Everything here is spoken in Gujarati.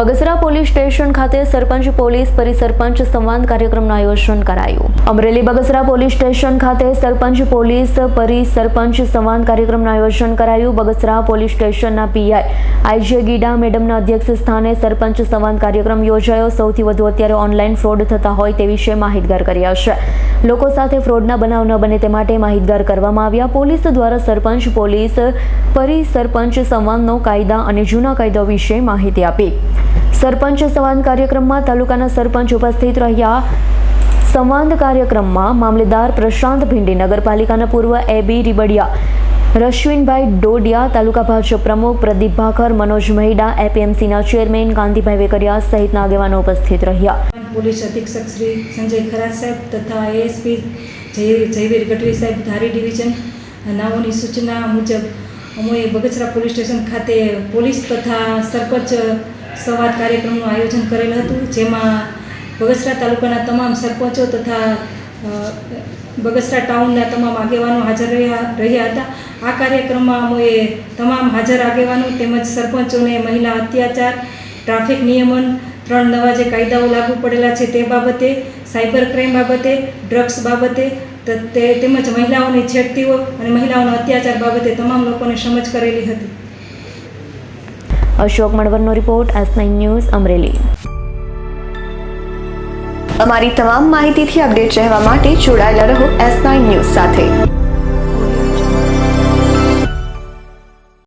બગસરા પોલીસ સ્ટેશન ખાતે સરપંચ, પોલીસ પરિસરપંચ સંવાદ કાર્યક્રમનું આયોજન કરાયું. અમરેલી બગસરા પોલીસ સ્ટેશન ખાતે સરપંચ, પોલીસ પરિસરપંચ સંવાદ કાર્યક્રમનું આયોજન કરાયું. બગસરા પોલીસ સ્ટેશનના પીઆઈ આઈજે ગીડા મેડમના અધ્યક્ષ સ્થાને સરપંચ સંવાદ કાર્યક્રમ યોજાયો. સૌથી વધુ અત્યારે ઓનલાઈન ફ્રોડ થતા હોય તે વિશે માહિતગાર કર્યા છે. લોકો સાથે ફ્રોડના બનાવ ન બને તે માટે માહિતગાર કરવામાં આવ્યા. પોલીસ દ્વારા સરપંચ, પોલીસ પરિસરપંચ સંવાદનો કાયદા અને જૂના કાયદા વિશે માહિતી આપી. સરપંચ સંવાદ કાર્યક્રમમાં તાલુકાના સરપંચ ઉપસ્થિત રહ્યા. સંવાદ કાર્યક્રમમાં મામલેદાર પ્રશાંત ભીંડી, નગરપાલિકાના પૂર્વ એબી રીબડિયા, રશ્વિનભાઈ ડોડિયા, તાલુકા ભાજપ પ્રમુખ પ્રદીપ ભાખર મનોજ મહિડા, એપીએમસીના ચેરમેન કાંતિભાઈ વેકરિયા સહિતના આગેવાનો ઉપસ્થિત રહ્યા. પોલીસ અધિક્ષક શ્રી સંજય ખરાત સાહેબ તથા એએસપી જય જયવીર ગઢવી સાહેબ ધારી ડિવિઝન નાઓની સૂચના મુજબ અમે બગસરા પોલીસ સ્ટેશન ખાતે પોલીસ તથા સરપંચ સંવાદ કાર્યક્રમનું આયોજન કરેલ હતું, જેમાં બગસરા તાલુકાના તમામ સરપંચો તથા બગસરા ટાઉનના તમામ આગેવાનો હાજર રહ્યા રહ્યા હતા. આ કાર્યક્રમમાં અમોએ તમામ હાજર આગેવાનો તેમજ સરપંચોને મહિલા અત્યાચાર, ટ્રાફિક નિયમન, ત્રણ નવા જે કાયદાઓ લાગુ પડેલા છે તે બાબતે, સાયબર ક્રાઇમ બાબતે, ડ્રગ્સ બાબતે તેમજ મહિલાઓની છેડતીઓ અને મહિલાઓના અત્યાચાર બાબતે તમામ લોકોને સમજ કરેલી હતી. Ashok મણવરનો report S nine news Amreli. અમારી તમામ માહિતીથી અપડેટ રહેવા માટે જોડાયેલા રહો એસ નાઇન ન્યૂઝ સાથે.